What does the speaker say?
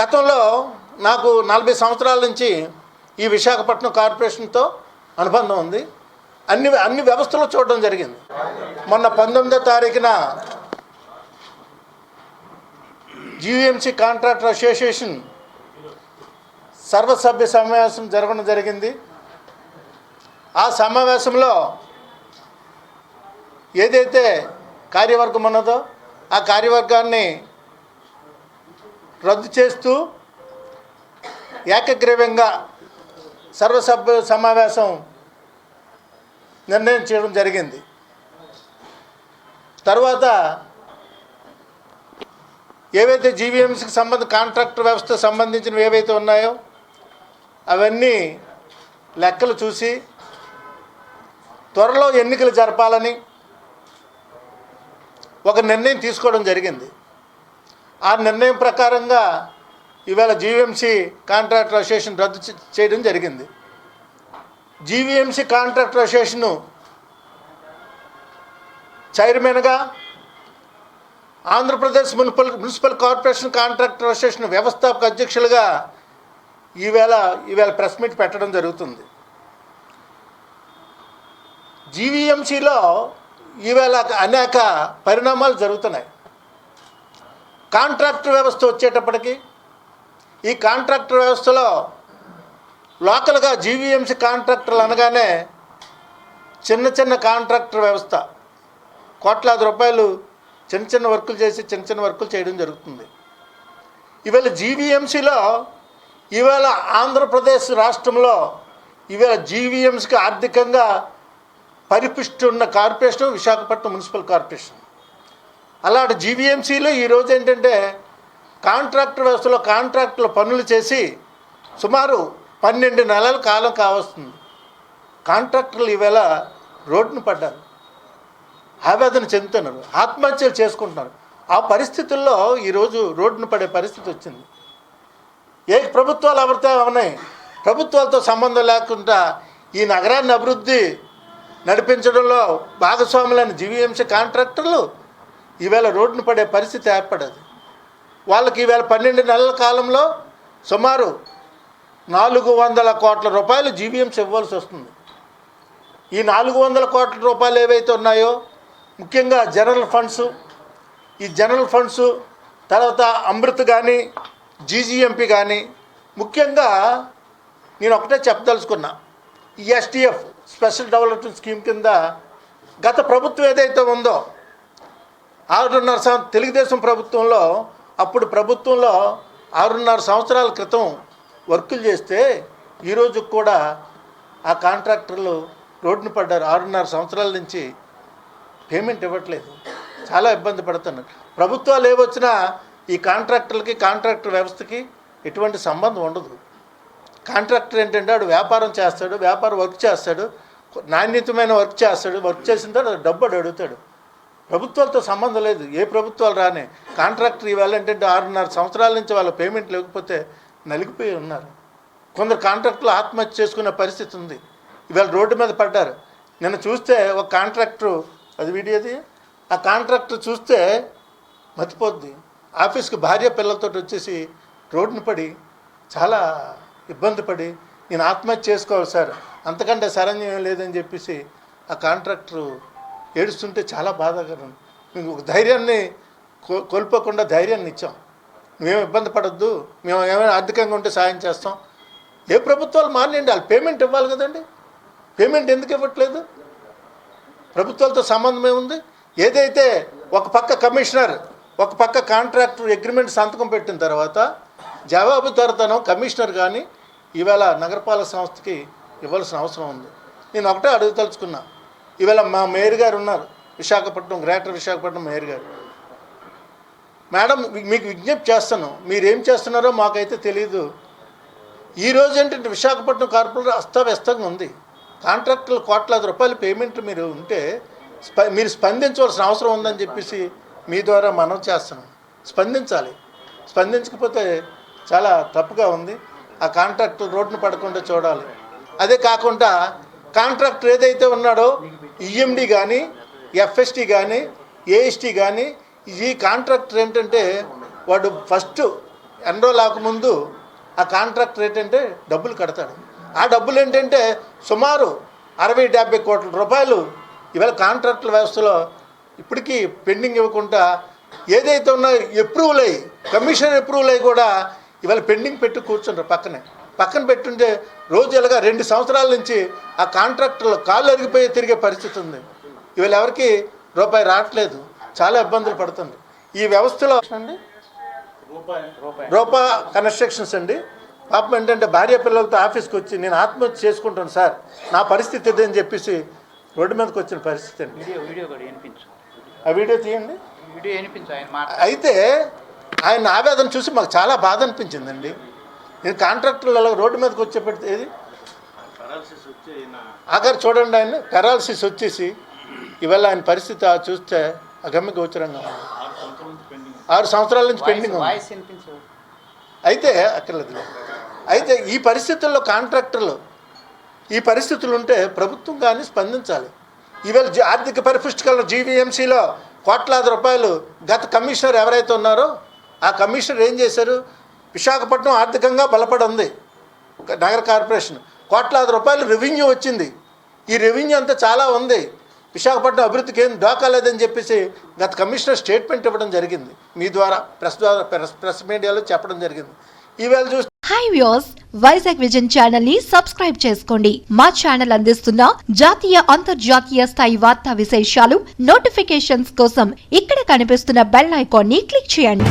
గతంలో నాకు నలభై సంవత్సరాల నుంచి ఈ విశాఖపట్నం కార్పొరేషన్తో అనుబంధం ఉంది. అన్ని అన్ని వ్యవస్థలు చూడడం జరిగింది. మొన్న పంతొమ్మిదో తారీఖున జియుఎంసీ కాంట్రాక్టర్ అసోసియేషన్ సర్వసభ్య సమావేశం జరగడం జరిగింది. ఆ సమావేశంలో ఏదైతే కార్యవర్గం ఉన్నదో ఆ కార్యవర్గాన్ని రద్దు చేస్తూ ఏకగ్రీవంగా సర్వసభ్య సమావేశం నిర్ణయం చేయడం జరిగింది. తర్వాత ఏవైతే జీవీఎంసీకి సంబంధ కాంట్రాక్టర్ వ్యవస్థ సంబంధించినవి ఏవైతే ఉన్నాయో అవన్నీ లెక్కలు చూసి త్వరలో ఎన్నికలు జరపాలని ఒక నిర్ణయం తీసుకోవడం జరిగింది. ఆ నిర్ణయం ప్రకారంగా ఇవాళ జీవీఎంసీ కాంట్రాక్టర్ అసోసియేషన్ రద్దు చేయడం జరిగింది. జీవీఎంసీ కాంట్రాక్టర్ అసోసియేషను చైర్మన్గా Andhra Pradesh municipal municipal corporation contractor association వ్యవస్థాపక అధ్యక్షులుగా ఈవేళ ఈవేళ ప్రెస్ మీట్ పెట్టడం జరుగుతుంది. జీవీఎంసీలో ఈవేళ అనేక పరిణామాలు జరుగుతున్నాయి. కాంట్రాక్టర్ వ్యవస్థ వచ్చేటప్పటికి ఈ కాంట్రాక్టర్ వ్యవస్థలో లోకల్గా జీవీఎంసీ కాంట్రాక్టర్లు అనగానే చిన్న చిన్న కాంట్రాక్టర్ వ్యవస్థ. కోట్లాది రూపాయలు చిన్న చిన్న వర్కులు చేసి చిన్న చిన్న వర్కులు చేయడం జరుగుతుంది. ఇవాళ జీవీఎంసీలో ఇవాళ ఆంధ్రప్రదేశ్ రాష్ట్రంలో ఇవాళ జీవీఎంసీకి ఆర్థికంగా పరిపుష్టి ఉన్న కార్పొరేషన్ విశాఖపట్నం మున్సిపల్ కార్పొరేషన్. అలాంటి జీవీఎంసీలో ఈరోజు ఏంటంటే కాంట్రాక్టర్ వ్యవస్థలో కాంట్రాక్టుల పనులు చేసి సుమారు పన్నెండు నెలల కాలం కావస్తుంది. కాంట్రాక్టర్లు ఈవేళ రోడ్డును పడ్డారు. ఆవేదన చెందుతున్నారు. ఆత్మహత్యలు చేసుకుంటున్నారు. ఆ పరిస్థితుల్లో ఈరోజు రోడ్డును పడే పరిస్థితి వచ్చింది. ఏ ప్రభుత్వాలు ఎవరితో ఉన్నాయి ప్రభుత్వాలతో సంబంధం లేకుండా ఈ నగరాన్ని అభివృద్ధి నడిపించడంలో భాగస్వాములైన జీవీఎంసీ కాంట్రాక్టర్లు ఈవేళ రోడ్డును పడే పరిస్థితి ఏర్పడదు. వాళ్ళకి ఈవేళ పన్నెండు నెలల కాలంలో సుమారు నాలుగు వందల కోట్ల రూపాయలు జీవీఎంసీ ఇవ్వాల్సి వస్తుంది. ఈ నాలుగు వందల కోట్ల రూపాయలు ఏవైతే ఉన్నాయో ముఖ్యంగా జనరల్ ఫండ్స్ ఈ జనరల్ ఫండ్స్ తర్వాత అమృత్ కానీ జీజీఎంపీ కానీ ముఖ్యంగా నేను ఒకటే చెప్పదలుచుకున్నా. ఈ ఎస్టీఎఫ్ స్పెషల్ డెవలప్మెంట్ స్కీమ్ కింద గత ప్రభుత్వం ఏదైతే ఉందో ఆరున్నర సం తెలుగుదేశం ప్రభుత్వంలో అప్పుడు ప్రభుత్వంలో ఆరున్నర సంవత్సరాల క్రితం వర్కులు చేస్తే ఈరోజు కూడా ఆ కాంట్రాక్టర్లు రోడ్డున పడ్డారు. ఆరున్నర సంవత్సరాల నుంచి పేమెంట్ ఇవ్వట్లేదు. చాలా ఇబ్బంది పడుతున్నారు. ప్రభుత్వాలు ఏవొచ్చినా ఈ కాంట్రాక్టర్లకి కాంట్రాక్టర్ వ్యవస్థకి ఎటువంటి సంబంధం ఉండదు. కాంట్రాక్టర్ ఏంటంటే వాడు వ్యాపారం చేస్తాడు వ్యాపారం వర్క్ చేస్తాడు నాణ్యతమైన వర్క్ చేస్తాడు వర్క్ చేసిన తర్వాత డబ్బు అడుగుతాడు. ప్రభుత్వాలతో సంబంధం లేదు ఏ ప్రభుత్వాలు రానే. కాంట్రాక్టర్ ఇవాళ ఏంటంటే ఆరున్నర సంవత్సరాల నుంచి వాళ్ళ పేమెంట్ లేకపోతే నలిగిపోయి ఉన్నారు. కొందరు కాంట్రాక్టులు ఆత్మహత్య చేసుకునే పరిస్థితి ఉంది. ఇవాళ రోడ్డు మీద పడ్డారు. నిన్న చూస్తే ఒక కాంట్రాక్టరు అది వీడియోది ఆ కాంట్రాక్టర్ చూస్తే మర్చిపోద్ది ఆఫీస్కి భార్య పిల్లలతో వచ్చేసి రోడ్డును పడి చాలా ఇబ్బంది పడి నేను ఆత్మహత్య చేసుకోవాలి సార్ అంతకంటే సరంజయం లేదని చెప్పేసి ఆ కాంట్రాక్టరు ఏడుస్తుంటే చాలా బాధాకరం. మేము ఒక ధైర్యాన్ని కోల్పోకుండా ధైర్యాన్ని ఇచ్చాం. మేము ఇబ్బంది పడద్దు మేము ఏమైనా ఆర్థికంగా ఉంటే సాయం చేస్తాం. ఏ ప్రభుత్వాలు మారలేండి వాళ్ళు పేమెంట్ ఇవ్వాలి కదండి. పేమెంట్ ఎందుకు ఇవ్వట్లేదు? ప్రభుత్వాలతో సంబంధం ఏముంది? ఏదైతే ఒక పక్క కమిషనర్ ఒక పక్క కాంట్రాక్టర్ అగ్రిమెంట్ సంతకం పెట్టిన తర్వాత జవాబుదారితనం కమిషనర్ కానీ ఈవేళ నగరపాలక సంస్థకి ఇవ్వాల్సిన అవసరం ఉంది. నేను ఒకటే అడుగుతలుచుకున్నా ఈవేళ మా మేయర్ గారు ఉన్నారు. విశాఖపట్నం గ్రేటర్ విశాఖపట్నం మేయర్ గారు. మేడం మీకు విజ్ఞప్తి చేస్తాను. మీరేం చేస్తున్నారో మాకైతే తెలియదు ఈ రోజు ఏంటంటే విశాఖపట్నం కార్పొరేటర్ అస్తవ్యస్తంగా ఉంది. కాంట్రాక్టులు కోట్లాది రూపాయల పేమెంట్ మీరు ఉంటే స్ప మీరు స్పందించవలసిన అవసరం ఉందని చెప్పేసి మీ ద్వారా మనం చేస్తున్నాం. స్పందించాలి. స్పందించకపోతే చాలా తప్పుగా ఉంది. ఆ కాంట్రాక్టర్ రోడ్ను పడకుండా చూడాలి. అదే కాకుండా కాంట్రాక్టర్ ఏదైతే ఉన్నాడో ఈఎండి కానీ ఎఫ్ఎస్టీ కానీ ఏఎస్టీ కానీ ఈ కాంట్రాక్టర్ ఏంటంటే వాడు ఫస్ట్ ఎన్రోల్ అవ్వకముందు ఆ కాంట్రాక్టర్ ఏంటంటే డబ్బులు కడతాడు. ఆ డబ్బులు ఏంటంటే సుమారు అరవై డెబ్బై కోట్ల రూపాయలు ఇవాళ కాంట్రాక్టుల వ్యవస్థలో ఇప్పటికీ పెండింగ్ ఇవ్వకుండా ఏదైతే ఉన్నా అప్రూవల్ అయ్యి కమిషన్ అప్రూవల్ అయ్యి కూడా ఇవాళ పెండింగ్ పెట్టి కూర్చుంటారు పక్కనే. పక్కన పెట్టుంటే రోజు ఇలాగా రెండు సంవత్సరాల నుంచి ఆ కాంట్రాక్టర్లు కాళ్ళు అరిగిపోయి తిరిగే పరిస్థితి ఉంది. ఇవాళ ఎవరికి రూపాయి రావట్లేదు. చాలా ఇబ్బందులు పడుతుంది. ఈ వ్యవస్థలో అండి? రూపా కన్స్ట్రక్షన్స్ అండి. పాపం ఏంటంటే భార్య పిల్లలతో ఆఫీస్కి వచ్చి నేను ఆత్మహత్య చేసుకుంటాను సార్. నా పరిస్థితి ఇదే అని చెప్పేసి రోడ్డు మీదకి వచ్చిన పరిస్థితి అండి. ఆ వీడియో తీయండి. అయితే ఆయన ఆవేదన చూసి మాకు చాలా బాధ అనిపించిందండి. నేను కాంట్రాక్టర్లు అలా రోడ్డు మీదకి వచ్చేపెడితే ఏది? ఆఖరి చూడండి ఆయన పెరాలసిస్ వచ్చేసి ఇవాళ ఆయన పరిస్థితి ఆ చూస్తే అగమ్య గోచరంగా ఉంది. ఆరు సంవత్సరాల నుంచి పెండింగ్ ఉంది. వాయిస్ వినిపించు అయితే అక్కర్లేదు. అయితే ఈ పరిస్థితుల్లో కాంట్రాక్టర్లు ఈ పరిస్థితులు ఉంటే ప్రభుత్వం కానీ స్పందించాలి. ఈవేళ జీ- ఆర్థిక పరిపుష్టికల జీవీఎంసీలో కోట్లాది రూపాయలు గత కమిషనర్ ఎవరైతే ఉన్నారో ఆ కమిషనర్ ఏం చేశారు? విశాఖపట్నం ఆర్థికంగా బలపడింది. నగర కార్పొరేషన్. కోట్లాది రూపాయలు రెవెన్యూ వచ్చింది. ఈ రెవెన్యూ అంతా చాలా ఉంది. విశాఖపట్నం అభివృద్ధికి ఏం డోకా లేదని చెప్పేసి గత కమిషనర్ స్టేట్మెంట్ ఇవ్వడం జరిగింది. మీ ద్వారా ప్రెస్ ద్వారా ప్రెస్ ప్రెస్ మీడియాలో చెప్పడం జరిగింది. ఈవేళ చూస్తే హాయ్ వ్యూస్ వైజాగ్ విజన్ ఛానల్ని సబ్స్క్రైబ్ చేసుకోండి. మా ఛానల్ అందిస్తున్న జాతీయ అంతర్జాతీయ స్థాయి వార్తా విశేషాలు నోటిఫికేషన్స్ కోసం ఇక్కడ కనిపిస్తున్న బెల్ ఐకాన్ని క్లిక్ చేయండి.